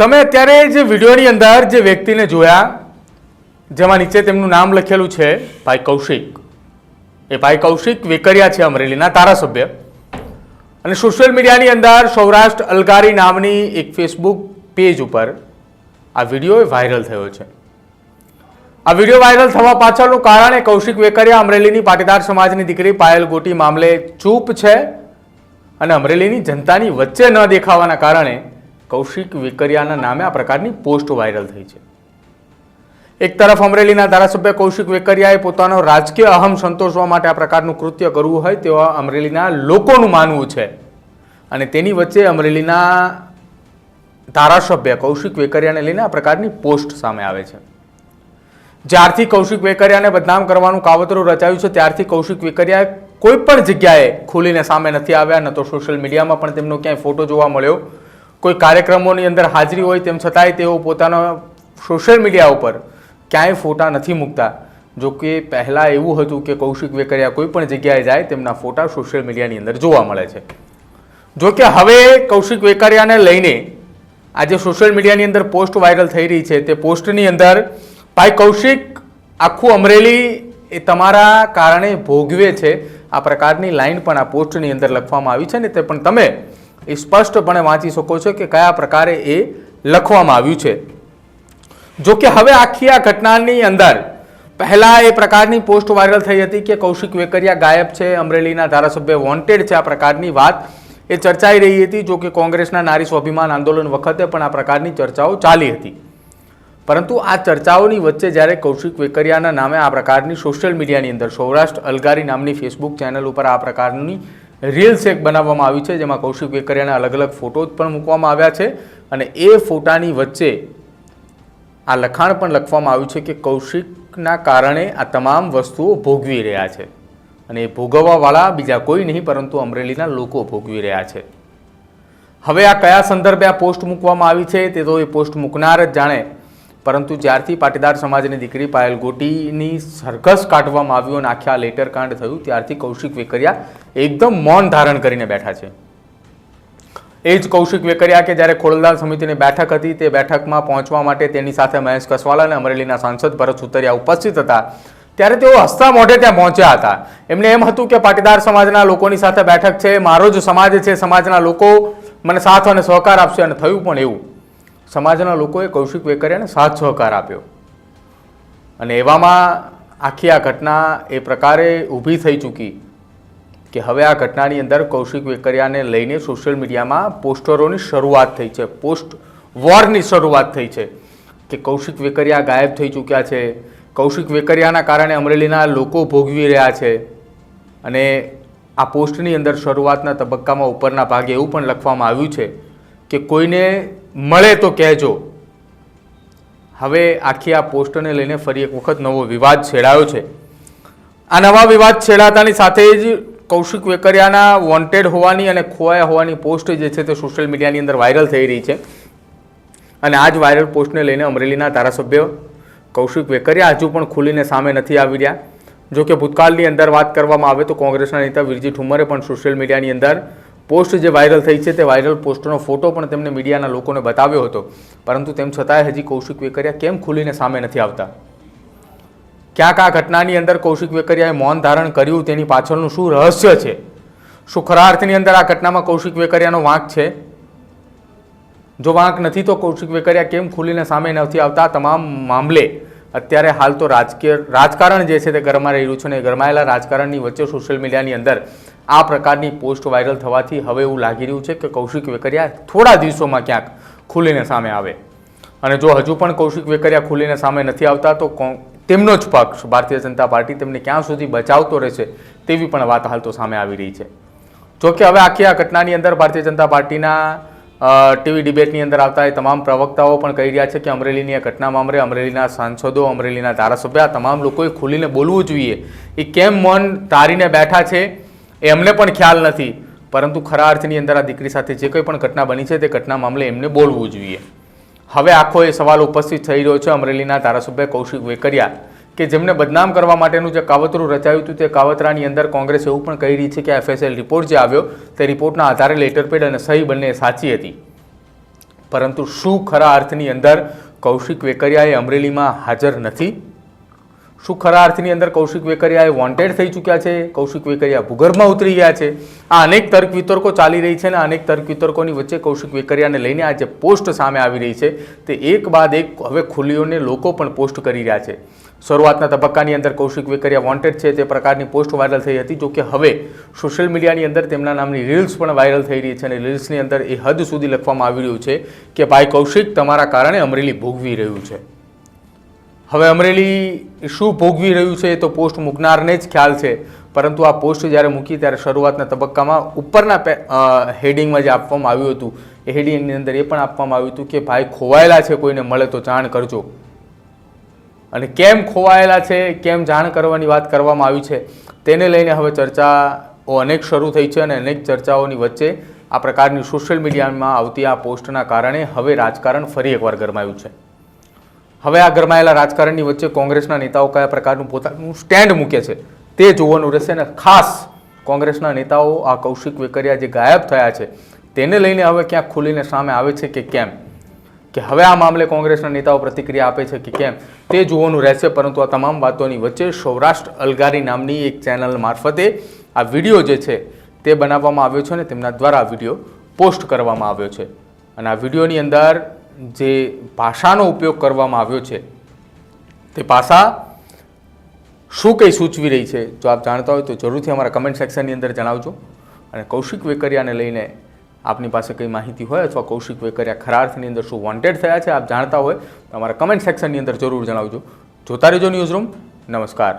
તમે અત્યારે જે વિડીયોની અંદર જે વ્યક્તિને જોયા, જેમાં નીચે તેમનું નામ લખેલું છે ભાઈ કૌશિક. એ ભાઈ કૌશિક વેકરિયા છે અમરેલીના ધારાસભ્ય. અને સોશિયલ મીડિયાની અંદર સૌરાષ્ટ્ર અલગારી નામની એક ફેસબુક પેજ ઉપર આ વીડિયો વાયરલ થયો છે. આ વીડિયો વાયરલ થવા પાછળનું કારણ એ કૌશિક વેકરિયા અમરેલીની પાટીદાર સમાજની દીકરી પાયલ ગોટી મામલે ચૂપ છે અને અમરેલીની જનતાની વચ્ચે ન દેખાવાના કારણે કૌશિક વિકરિયાના નામે આ પ્રકારની પોસ્ટ વાયરલ થઈ છે. એક તરફ અમરેલીના ધારાસભ્ય કૌશિક વેકરિયાએ પોતાનો રાજકીય અહમ સંતોષવા માટે આ પ્રકારનું કૃત્ય કરવું હોય તેવા અમરેલીના લોકોનું માનવું છે. અને તેની વચ્ચે અમરેલીના ધારાસભ્ય કૌશિક વેકરિયાને લઈને આ પ્રકારની પોસ્ટ સામે આવે છે. જ્યારથી કૌશિક વેકરિયાને બદનામ કરવાનું કાવતરું રચાયું છે, ત્યારથી કૌશિક વેકરિયા કોઈ પણ જગ્યાએ ખુલીને સામે નથી આવ્યા, ન તો સોશિયલ મીડિયામાં પણ તેમનો ક્યાંય ફોટો જોવા મળ્યો કોઈ કાર્યક્રમોની અંદર હાજરી હોય તેમ છતાંય તેઓ પોતાના સોશિયલ મીડિયા ઉપર ક્યાંય ફોટા નથી મૂકતા. જો કે પહેલાં એવું હતું કે કૌશિક વેકરિયા કોઈ પણ જગ્યાએ જાય તેમના ફોટા સોશિયલ મીડિયાની અંદર જોવા મળે છે. જો કે હવે કૌશિક વેકરિયાને લઈને આજે સોશિયલ મીડિયાની અંદર પોસ્ટ વાયરલ થઈ રહી છે. તે પોસ્ટની અંદર, ભાઈ કૌશિક, આખું અમરેલી એ તમારા કારણે ભોગવે છે. આ પ્રકારની લાઈન પણ આ પોસ્ટની અંદર લખવામાં આવી છે ને તે પણ તમે એ સ્પષ્ટપણે વાંચી શકો છો કે કયા પ્રકારે એ લખવામાં આવ્યું છે. જો કે હવે આખી આ ઘટનાની અંદર પહેલાં એ પ્રકારની પોસ્ટ વાયરલ થઈ હતી કે કૌશિક વેકરિયા ગાયબ છે, અમરેલીના ધારાસભ્ય વોન્ટેડ છે આ પ્રકારની વાત એ ચર્ચાઈ રહી હતી, જો કે કોંગ્રેસના નારી સ્વાભિમાન આંદોલન વખતે પણ આ પ્રકારની ચર્ચાઓ ચાલી હતી. પરંતુ આ ચર્ચાઓની વચ્ચે જ્યારે કૌશિક વેકરિયાના નામે આ પ્રકારની સોશિયલ મીડિયાની અંદર સૌરાષ્ટ્ર અલગારી નામની ફેસબુક ચેનલ ઉપર આ પ્રકારની રીલ્સ એક બનાવવામાં આવી છે, જેમાં કૌશિક વેકરિયાના અલગ અલગ ફોટો પણ મૂકવામાં આવ્યા છે. અને એ ફોટાની વચ્ચે આ લખાણ પણ લખવામાં આવ્યું છે કે કૌશિકના કારણે આ તમામ વસ્તુઓ ભોગવી રહ્યા છે. અને એ ભોગવવાવાળા બીજા કોઈ નહીં, પરંતુ અમરેલીના લોકો ભોગવી રહ્યા છે. હવે આ કયા સંદર્ભે આ પોસ્ટ મૂકવામાં આવી છે, તે તો એ પોસ્ટ મૂકનાર જ જાણે પરંતુ જ્યારથી પાટીદાર સમાજની દીકરી પાયલ ગોટીની સરઘસ કાઢવામાં આવ્યું અને આખી આ લેટર કાંડ થયું, ત્યારથી કૌશિક વેકરિયા એકદમ મૌન ધારણ કરીને બેઠા છે. એ જ કૌશિક વેકરિયા કે જ્યારે ખોડલદાર સમિતિની બેઠક હતી, તે બેઠકમાં પહોંચવા માટે તેની સાથે મહેશ કસવાલા અને અમરેલીના સાંસદ ભરત સુતરિયા ઉપસ્થિત હતા. ત્યારે તેઓ હસતા મોઢે ત્યાં પહોંચ્યા હતા. એમને એમ હતું કે પાટીદાર સમાજના લોકોની સાથે બેઠક છે, મારો જ સમાજ છે, સમાજના લોકો મને સાથ અને સહકાર આપશે અને થયું પણ એવું. સમાજના લોકોએ કૌશિક વેકરિયાને સાથ સહકાર આપ્યો. અને એવામાં આખી આ ઘટના એ પ્રકારે ઊભી થઈ ચૂકી કે હવે આ ઘટનાની અંદર કૌશિક વેકરિયાને લઈને સોશિયલ મીડિયામાં પોસ્ટરોની શરૂઆત થઈ છે, પોસ્ટ વોરની શરૂઆત થઈ છે કે કૌશિક વેકરિયા ગાયબ થઈ ચૂક્યા છે, કૌશિક વેકરિયાના કારણે અમરેલીના લોકો ભોગવી રહ્યા છે અને આ પોસ્ટની અંદર શરૂઆતના તબક્કામાં ઉપરના ભાગે એવું પણ લખવામાં આવ્યું છે કે કોઈને મળે તો કહેજો. હવે આખી આ પોસ્ટને લઈને ફરી એક વખત નવો વિવાદ છેડાયો છે. આ નવા વિવાદ છેડાતાની સાથે જ કૌશિક વેકરિયાના વોન્ટેડ હોવાની અને ખોવાયા હોવાની પોસ્ટ જે છે તે સોશિયલ મીડિયાની અંદર વાયરલ થઈ રહી છે. અને આ જ વાયરલ પોસ્ટને લઈને અમરેલીના ધારાસભ્ય કૌશિક વેકરિયા હજુ પણ ખુલીને સામે નથી આવી રહ્યા. જો કે ભૂતકાળની અંદર વાત કરવામાં આવે તો કોંગ્રેસના નેતા વિરજી ઠુમ્મરે પણ સોશિયલ મીડિયાની અંદર પોસ્ટ જે વાયરલ થઈ છે તે વાયરલ પોસ્ટનો ફોટો પણ તેમને મીડિયાના લોકોને બતાવ્યો હતો. પરંતુ તેમ છતાંય હજી કૌશિક વેકરિયા કેમ ખુલીને સામે નથી આવતા? ક્યાંક આ ઘટનાની અંદર કૌશિક વેકરિયાએ મૌન ધારણ કર્યું, તેની પાછળનું શું રહસ્ય છે? શું ખરા અર્થની અંદર આ ઘટનામાં કૌશિક વેકરિયાનો વાંક છે? જો વાંક નથી તો કૌશિક વેકરિયા કેમ ખુલીને સામે નથી આવતા? તમામ મામલે અત્યારે હાલ તો રાજકીય રાજકારણ જે છે તે ગરમા રહ્યું છે અને ગરમાયેલા રાજકારણની વચ્ચે સોશિયલ મીડિયાની અંદર આ પ્રકારની પોસ્ટ વાયરલ થવાથી હવે એવું લાગી રહ્યું છે કે કૌશિક વેકરિયા થોડા દિવસોમાં ક્યાંક ખુલીને સામે આવે. અને જો હજુ પણ કૌશિક વેકરિયા ખુલીને સામે નથી આવતા, તો તેમનો જ પક્ષ ભારતીય જનતા પાર્ટી તેમને ક્યાં સુધી બચાવતો રહેશે તેવી પણ વાત હાલ તો સામે આવી રહી છે. જો કે હવે આખી આ ઘટનાની અંદર ભારતીય જનતા પાર્ટીના ટીવી ડિબેટની અંદર આવતા એ તમામ પ્રવક્તાઓ પણ કહી રહ્યા છે કે અમરેલીની આ ઘટના મામલે અમરેલીના સાંસદો, અમરેલીના ધારાસભ્ય, આ તમામ લોકોએ ખુલીને બોલવું જોઈએ. એ કેમ મન તારીને બેઠા છે? એમને પણ ખ્યાલ નથી. પરંતુ ખરા અર્થની અંદર આ દીકરી સાથે જે કંઈ પણ ઘટના બની છે તે ઘટના મામલે એમને બોલવું જોઈએ. હવે આખો એ સવાલ ઉપસ્થિત થઈ રહ્યો છે અમરેલીના ધારાસભ્ય કૌશિક વેકરિયા કે જેમને બદનામ કરવા માટેનું જે કાવતરું રચાયું હતું તે કાવતરાની અંદર કોંગ્રેસ એવું પણ કહી રહી છે કે એફએસએલ રિપોર્ટ જે આવ્યો તે રિપોર્ટના આધારે લેટર પેડ અને સહી બંને સાચી હતી. પરંતુ શું ખરા અર્થની અંદર કૌશિક વેકરિયાએ અમરેલીમાં હાજર નથી? શું ખરા અર્થની અંદર કૌશિક વેકરિયા એ વોન્ટેડ થઈ ચૂક્યા છે? કૌશિક વેકરિયા ભૂગર્ભમાં ઉતરી ગયા છે. આ અનેક તર્ક વિતર્કો ચાલી રહી છે અને અનેક તર્ક વિતર્કોની વચ્ચે કૌશિક વેકરિયાને લઈને આ જે પોસ્ટ સામે આવી રહી છે, તે એક બાદ એક હવે ખુલીઓને લોકો પણ પોસ્ટ કરી રહ્યા છે. શરૂઆતના તબક્કાની અંદર કૌશિક વેકરિયા વોન્ટેડ છે, તે પ્રકારની પોસ્ટ વાયરલ થઈ હતી જોકે હવે સોશિયલ મીડિયાની અંદર તેમના નામની રીલ્સ પણ વાયરલ થઈ રહી છે અને રીલ્સની અંદર એ હદ સુધી લખવામાં આવી રહ્યું છે કે, ભાઈ કૌશિક, તમારા કારણે અમરેલી ભોગવી રહ્યું છે. હવે અમરેલી શું ભોગવી રહ્યું છે એ તો પોસ્ટ મૂકનારને જ ખ્યાલ છે. પરંતુ આ પોસ્ટ જ્યારે મૂકી ત્યારે શરૂઆતના તબક્કામાં ઉપરના હેડિંગમાં જે આપવામાં આવ્યું હતું, એ હેડિંગની અંદર એ પણ આપવામાં આવ્યું હતું કે ભાઈ ખોવાયેલા છે કોઈને મળે તો જાણ કરજો. અને કેમ ખોવાયેલા છે, કેમ જાણ કરવાની વાત કરવામાં આવી છે, તેને લઈને હવે ચર્ચાઓ અનેક શરૂ થઈ છે અને અનેક ચર્ચાઓની વચ્ચે આ પ્રકારની સોશિયલ મીડિયામાં આવતી આ પોસ્ટના કારણે હવે રાજકારણ ફરી એકવાર ગરમાયું છે. હવે આ ગરમાયેલા રાજકારણની વચ્ચે કોંગ્રેસના નેતાઓ કયા પ્રકારનું પોતાનું સ્ટેન્ડ મૂકે છે તે જોવાનું રહેશે અને ખાસ કોંગ્રેસના નેતાઓ આ કૌશિક વેકરિયા જે ગાયબ થયા છે તેને લઈને હવે ક્યાંક ખુલીને સામે આવે છે કે કેમ? કે હવે આ મામલે કોંગ્રેસના નેતાઓ પ્રતિક્રિયા આપે છે કે કેમ? તે જોવાનું રહેશે, પરંતુ આ તમામ વાતોની વચ્ચે સૌરાષ્ટ્ર અલગારી નામની એક ચેનલ મારફતે આ વીડિયો જે છે તે બનાવવામાં આવ્યો છે અને તેમના દ્વારા આ વીડિયો પોસ્ટ કરવામાં આવ્યો છે. અને આ વિડીયોની અંદર જે ભાષાનો ઉપયોગ કરવામાં આવ્યો છે, તે ભાષા શું કંઈ સૂચવી રહી છે, જો આપ જાણતા હોય તો જરૂરથી અમારા કમેન્ટ સેક્શનની અંદર જણાવજો. અને કૌશિક વેકરિયાને લઈને આપની પાસે કંઈ માહિતી હોય અથવા કૌશિક વેકરિયા ખરા અર્થની અંદર શું વોન્ટેડ થયા છે, આપ જાણતા હોય તો અમારા કમેન્ટ સેક્શનની અંદર જરૂર જણાવજો. જોતા રહેજો ન્યૂઝ રૂમ નમસ્કાર.